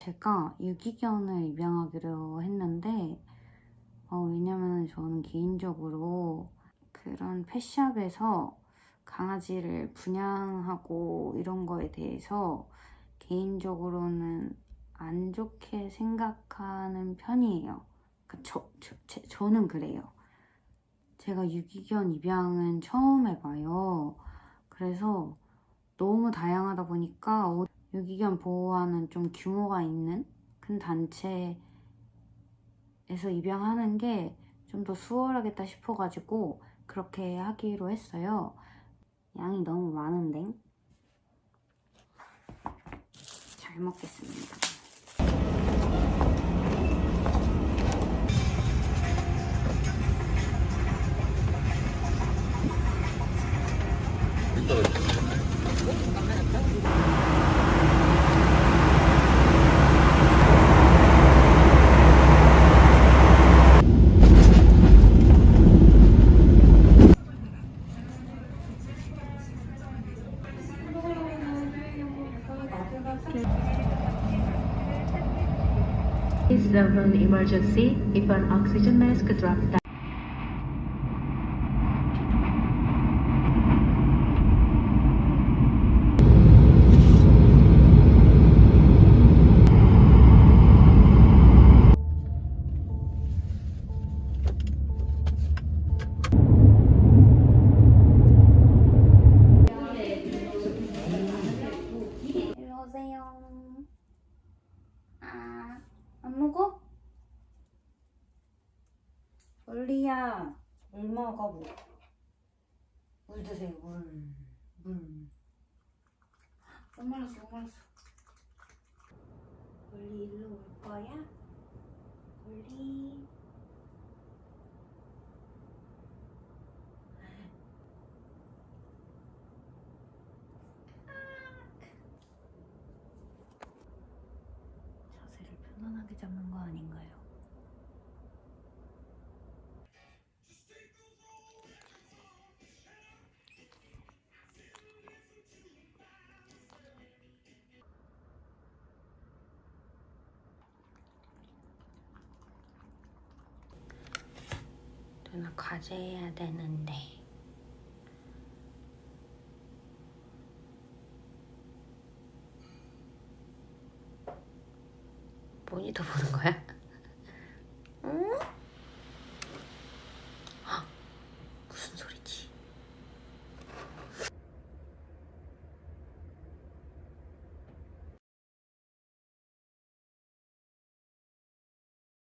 제가 유기견을 입양하기로 했는데 어, 왜냐면 저는 개인적으로 그런 펫샵에서 강아지를 분양하고 이런 거에 대해서 개인적으로는 안 좋게 생각하는 편이에요. 그러니까 저, 저, 제- 저는 그래요. 제가 유기견 입양은 처음 해봐요. 그래서 너무 다양하다 보니까 어, 유기견 보호하는 좀 규모가 있는 큰 단체에서 입양하는 게 좀 더 수월하겠다 싶어가지고 그렇게 하기로 했어요. 양이 너무 많은데. 잘 먹겠습니다. Please an emergency if an oxygen mask drops down. 안 먹어? 올리야, 물 먹어, 물. 물 드세요, 물. 물. 못 말랐어, 못 말랐어. 올리 일로 올 거야? 올리. 자세를 편안하게 잡는 거 아닌가요? 누나 과제해야 되는데 모니터 보는 거야?